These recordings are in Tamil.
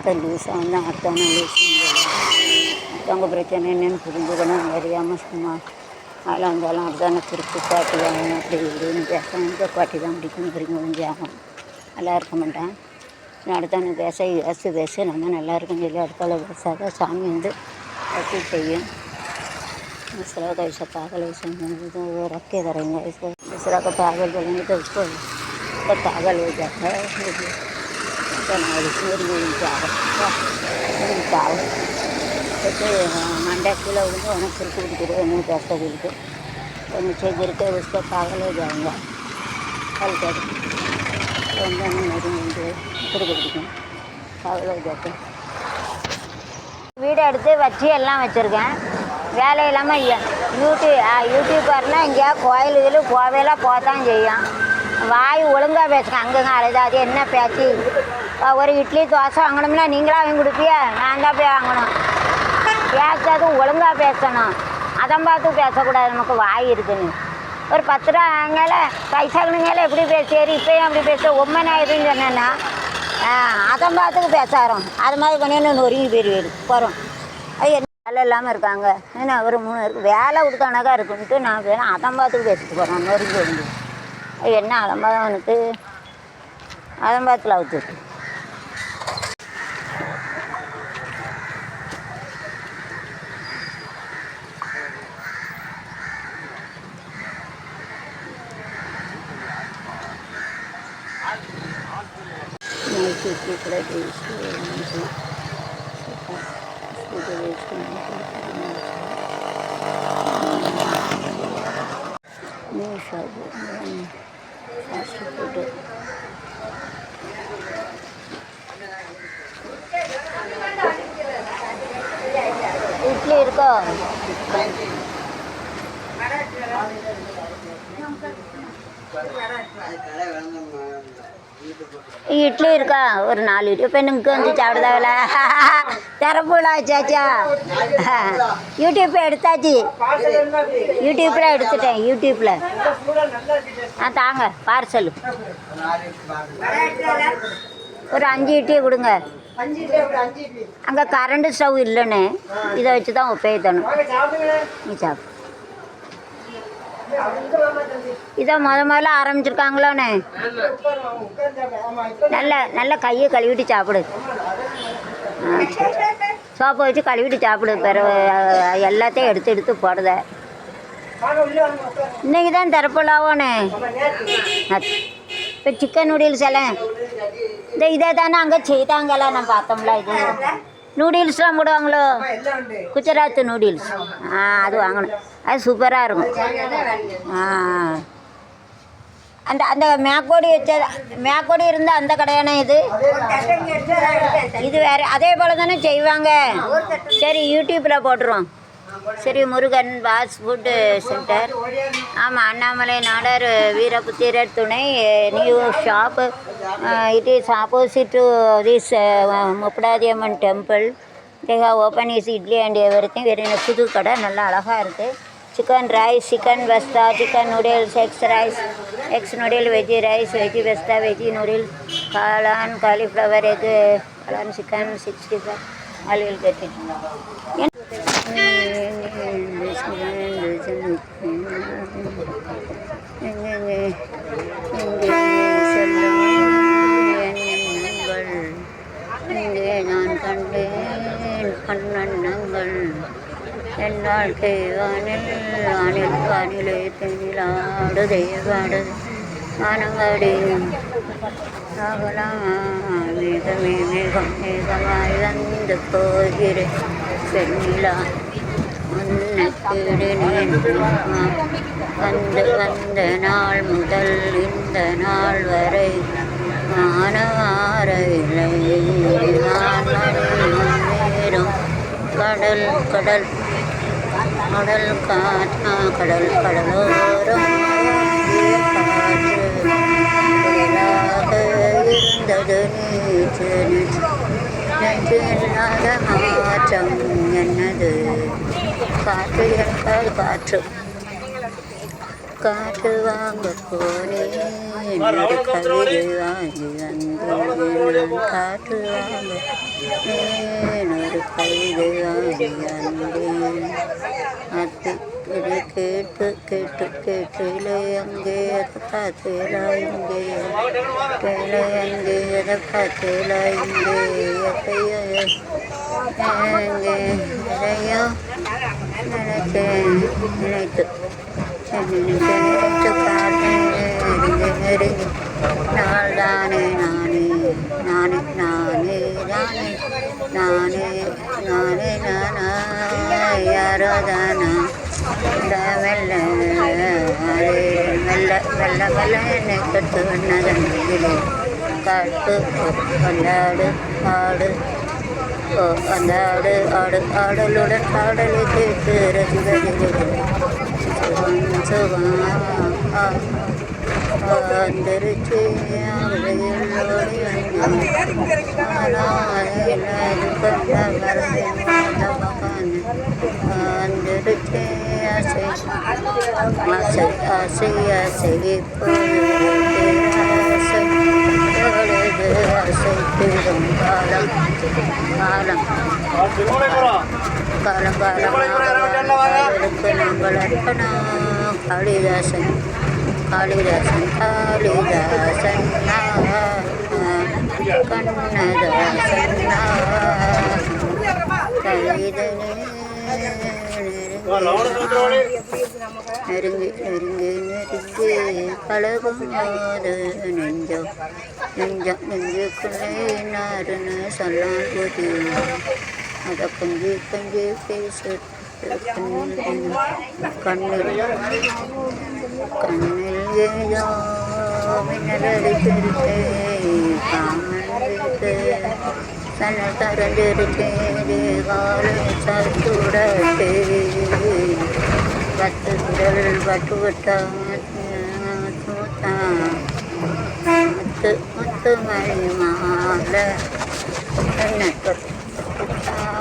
ஆத்த லூஸாக வந்து ஆத்தான லூஸ் மற்றவங்க பிரச்சனை என்னென்னு புரிஞ்சுக்கணும் அறியாமல் சும்மா அதில் வந்தாலும் அதுதானே திருப்பி பாட்டி வாங்கணும் அப்படி இப்படின்னு பேச இந்த பாட்டி தான் பிடிக்கும் பிடிக்கும் முடிஞ்சாகும் நல்லா இருக்க மாட்டேன் அடுத்தவனு பேச பேச பேச நம்ம நல்லா இருக்குன்னு சொல்லி அடுத்தால பேசாத சாமி வந்து வசதி செய்யும் சிலவுக்கு வயசு பாகல் வயசு ரொக்கே தரேங்க வயசு சிலவுக்கு பாகல் தொலைஞ்சிட்டு இப்போ பாகல் வைக்காங்க நாளைக்கு ஒரு மணிக்கு ஆகும் ஆகும் போட்டு மண்டக்கில் வந்து உனக்கு சுருக்கு கொடுக்குது ஒன்று தோசை கொடுத்து ஒன்று செஞ்சுருக்க உஸ்க வீடு எடுத்து வச்சு எல்லாம் வச்சுருக்கேன். வேலை இல்லாமல் யூடியூப் யூடியூப்பர்னால் இங்கேயா கோயில் இதில் கோவையெல்லாம் போத்தான் செய்யும். வாய் ஒழுங்காக பேசுங்க. அங்கங்கே அழுதாது. என்ன பேச்சு? ஒரு இட்லி தோசை வாங்கணும்னா நீங்களாக வாங்கி கொடுப்பியா? நான் தான் போய் வாங்கணும். பேசாதும் ஒழுங்காக பேசணும். அதம் பார்த்து பேசக்கூடாது. நமக்கு வாய் இருக்குன்னு. ஒரு பத்து ரூபா வாங்கல பைசாங்கனுங்கள எப்படி பேசியாரு இப்போயும் அப்படி பேச. உண்மை நான் எதுவும் சொன்னேன்னா அதம் பார்த்துக்கு பேசாரோம் அது மாதிரி பண்ணி நொறுங்கி போயிடுவார் போகிறோம் அது என்ன வேலை இல்லாமல் இருக்காங்க. ஏன்னா ஒரு மூணு இருக்குது வேலை கொடுத்தானாக்கா இருக்குன்ட்டு நான் வேணும் அதம் பார்த்துக்கு பேசிட்டு போகிறோம் நொறுங்கி வந்து என்ன அலம்பாதம் அவனுக்கு? அதம் பார்த்துல அவுத்து నైట్ ఇక్కడ వేసి ఇది వేసుకుని షాపు ఫాస్ట్ ఫుడ్ இட்லி இருக்கோ சொல்லிட்டு நாலு இட்லி பெண்ணுக்கு வந்து சாப்பிடுதாவில திறப்புலா சாச்சா யூடியூப்பில் எடுத்தாச்சு யூடியூப்பில் எடுத்துட்டேன் யூடியூப்பில் ஆ தாங்க பார்சல் ஒரு அஞ்சு இட்லி கொடுங்க அங்கே கரண்ட் ஸ்டவ் இல்லைன்னு இதை வச்சு தான் உபயோகித்தணும் நீ சாப்பிடு இதை முத முதல்ல ஆரம்பிச்சிருக்காங்களோண்ணே. நல்ல நல்ல கையை கழுவிட்டு சாப்பிடு. சோப்பை வச்சு கழுவிட்டு சாப்பிடு பிறகு எல்லாத்தையும் எடுத்து எடுத்து போடுத. இன்னைக்கு தான் திறப்புலாவோண்ணே. இப்போ சிக்கன் நூடுல்ஸ் எல்லாம் இந்த இதை தானே அங்கே செய்தாங்களா நான் பார்த்தோம்ல இது. நூடுல்ஸ்லாம் போடுவாங்களோ? குஜராத் நூடுல்ஸ் ஆ அது வாங்கணும். அது சூப்பராக இருக்கும். ஆ அந்த அந்த மேக்கோடி வச்ச மேக்கோடி இருந்த அந்த கடையானே இது? இது வேற அதே போல தானே செய்வாங்க சரி யூடியூப்பில் போட்டுருவோம். சரி முருகன் பாஸ் ஃபுட்டு சென்டர் ஆமாம் அண்ணாமலை நாடர் வீரபுத்திரர் துணை new shop it is opposite to this Muppidathiamman temple Dekha open is idli and everything very புது கடை நல்லா அழகாக இருக்குது chicken rice chicken pasta chicken noodles egg rice egg noodle veggie rice veggie pasta veggie noodle காளான் காலிஃப்ளவர் எக்கு காளான் chicken sixty five all will get இங்கே நான் கண்டேன் கண்ணன்னங்கள் என்னால் தேவானில் வானில் வானிலை தெனிலாடு தேவாடு வானங்காடி ஆகலாம் மேகம் மேகமாய் வந்து போகிறேன் பெண்ணிலா வந்து வந்த நாள் முதல் இந்த நாள் வரை மானவாரவில்லை நான் கடல் கடல் கடல் காற்றா கடல் கடலோ പാട്ട് കേട്ടാൽ പാട്ട് കാറ്റ് വാങ്ങപ്പോലെ എന്നൊരു കവിത വാങ്ങി. തന്നു കാറ്റ് വാങ്ങൊരു കവിത വാങ്ങി തന്നു അത് ഒരു കേട്ട് കേട്ട് കേട്ടിലെ അങ്കേയത കാത്തിലായിങ്കേയേ അങ്കേയത കാത്തിലായിങ്കേയേ അങ്കേയോ പ്രാർത്ഥനയാണ് ഇത് എനിക്ക് പ്രാർത്ഥനയിൽ നാളാണ് നാണ് നാണ് നാണ് രാണ് നാണ് നാണ് നാനായരോദന മെല്ല മെല്ല മെല്ല മെല്ല എന്നെ കെട്ടുവണ്ണ കാട്ട് കൊണ്ടാട് പാട് அந்த ஆடு ஆடு ஆடலுடன் பாடலை கேட்டு ரசிகர்களே சுகம் சுகம் ஆ வந்துருச்சு அவளையில் ஓடி வந்துருச்சு ஆசை ஆசை ஆசை ஆசை ஆசை കാളിദാസൻ കാളിദാസൻ കാളിദാസൻ കണ്ണദാസൻ നെരുങ്ങി നെരുങ്ങി നെരുങ്ങി പളകുമോത് നെഞ്ചോ നെഞ്ച നെഞ്ചുക്കുള്ള നാരന് സല്ലാൻ പുതിയ நெஞ்சம் நெஞ்சுக்குள்ளே நாருன்னு சொன்னால் அதை கொஞ்சி கொஞ்சி பேச கண்ணில் கண்ணில் ஏதோ மின்னலடித்திருக்கே சன தரஞ்சிருக்கே காலை சத்துடத்தே பத்து குரல் பட்டு முத்து முத்து மணி மாலை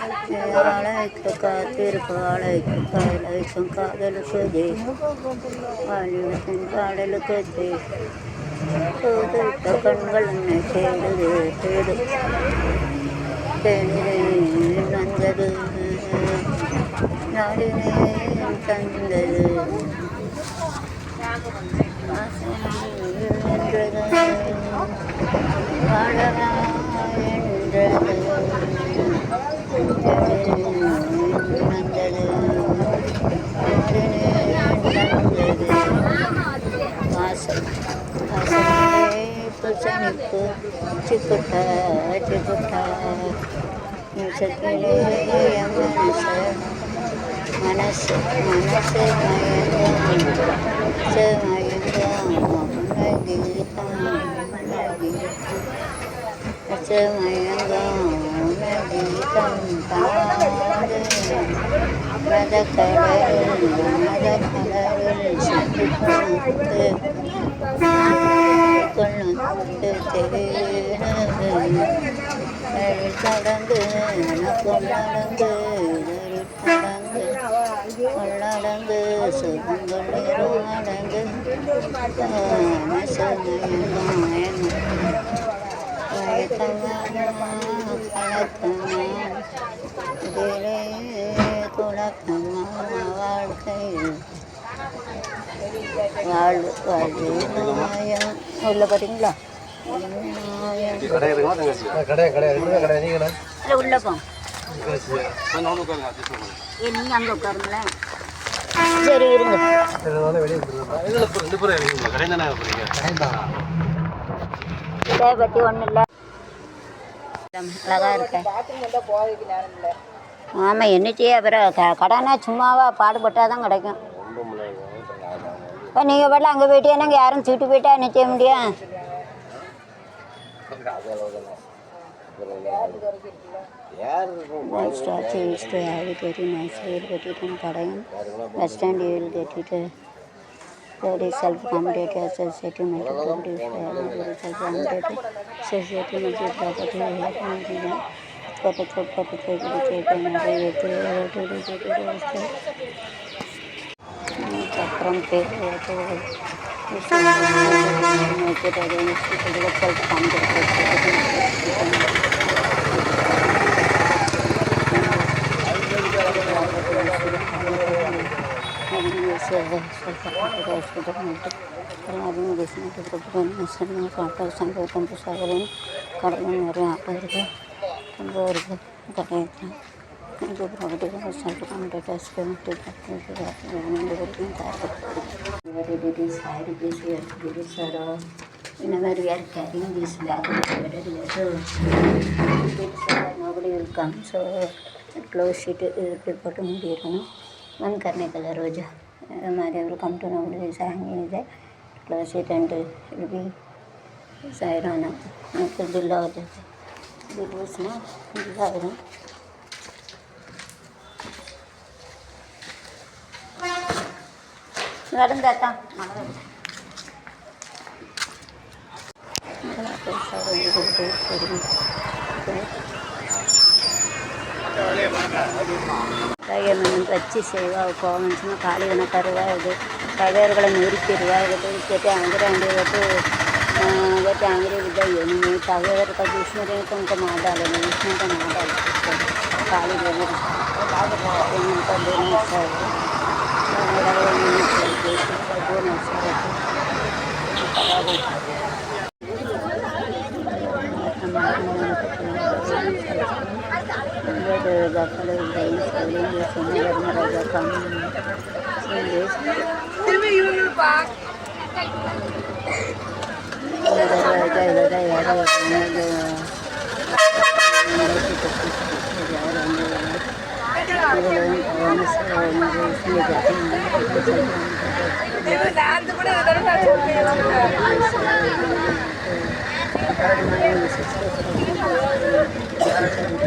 சத்தில போராட பிள்ளை நீதானே நீதானே தானே எனக்கான ஆட்டி யாருக்கு காதலுக்கு சோதித்த கண்கள் என்னை தேடுது தேடு தேடினேன் வந்தது நாடினேன் தந்தது என்றது வாழவா என்றது చిక్కుట చిక్కుట చెక్కిలే మనసు మనసు మనసు మయంగా గీత మయంగా கடந்து எனக்கும் நடந்து நடந்து உள்ளடங்கு சுகங்கள் அடங்கு குழப்பமா வாழ்க்கையில் வாழ்வு வாழ்வு உள்ள உட்காருங்களேன் சரி இருங்க இதை பற்றி ஒன்றும் இல்லை அழகாக இருக்கேன் ஆமாம் என்ன செய்ய அப்புறம் க கடனா சும்மாவா பாடுபட்டால் தான் கிடைக்கும் இப்போ நீங்கள் பாட்டில் அங்கே போயிட்டீங்கன்னா இங்கே யாரும் சீட்டு போயிட்டா என்ன செய்ய முடியும் is to have it very nicely. You'll get it in Padayam. Bus very self competitive है सोसाइटी में प्रोड्यूस है मजदूरी सेल्फ सोसाइटी में जो प्रॉपर्टी है कपट कपट कपट चक्रम पे वो तो काम करते हैं। Close it, it will be bottom of the room. One carnival rose. Mother will come to know this hanging there. Close it and it will be siren. Uncle the Lord. The was not siren. Madam Data. Madam Data. Madam Data. தையல் வச்சு செய்வா போகணுச்சுன்னா காலிகனை தருவா இது தகையர்களை நிறுத்திடுவா இதை கேட்டு அங்கிராண்டு வந்து ಇವತ್ತು ಅಂಗಡಿ ಇದ್ದಾಗ ನೀವು ತಗೋದ್ರ ಜ್ಯೂಸ್ನರಿ ಅಂತ ಮಾತಾಡೋದು ಜ್ಯೂಸ್ನಂತ ಮಾತಾಡ್ತಾರೆ ಖಾಲಿ ಏನಂತ ದಾಖಲೆ ಬಯಲಿಸ್ಕೊಳ್ಳಿ ಸಿಂಗರಾಜ ಯಾರು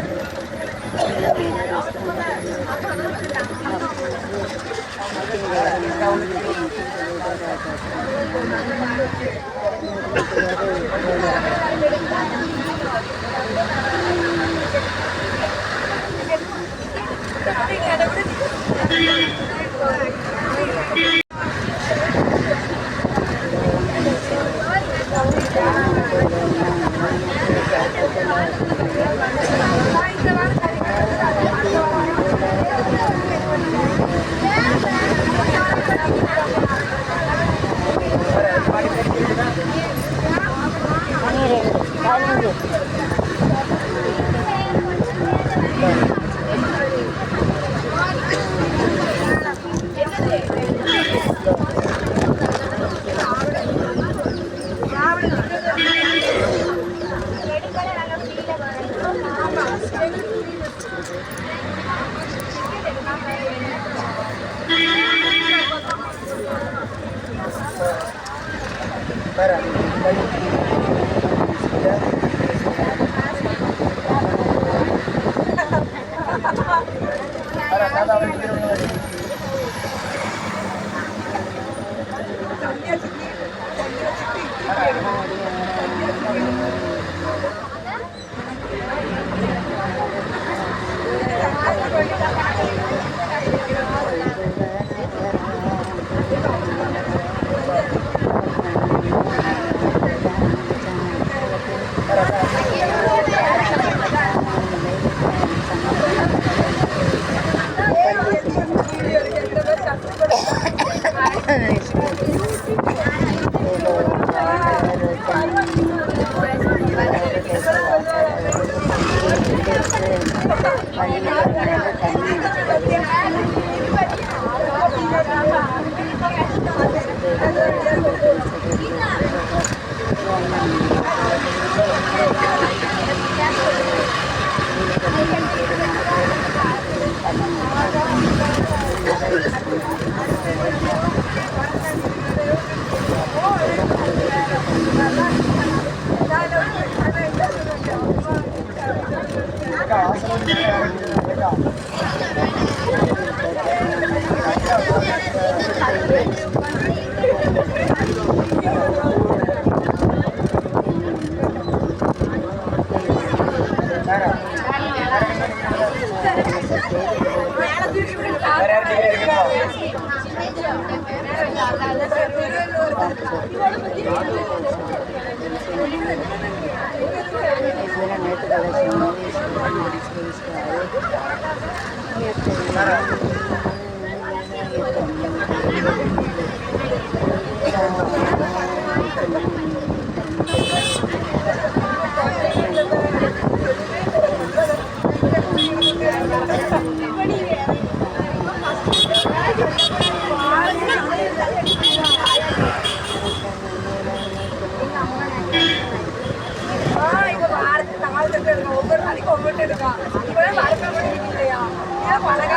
ஒவ்வொரு நாளைக்கு ஒவ்வொரு இருக்கான்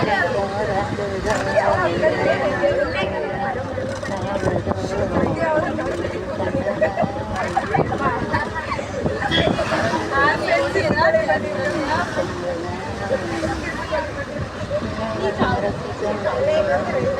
啊！赶紧的，赶紧的，你找那个。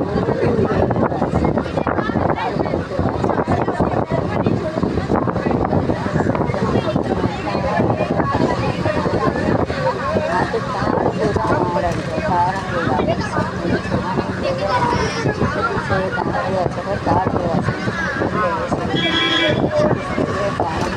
Tampoco lo hace 吃的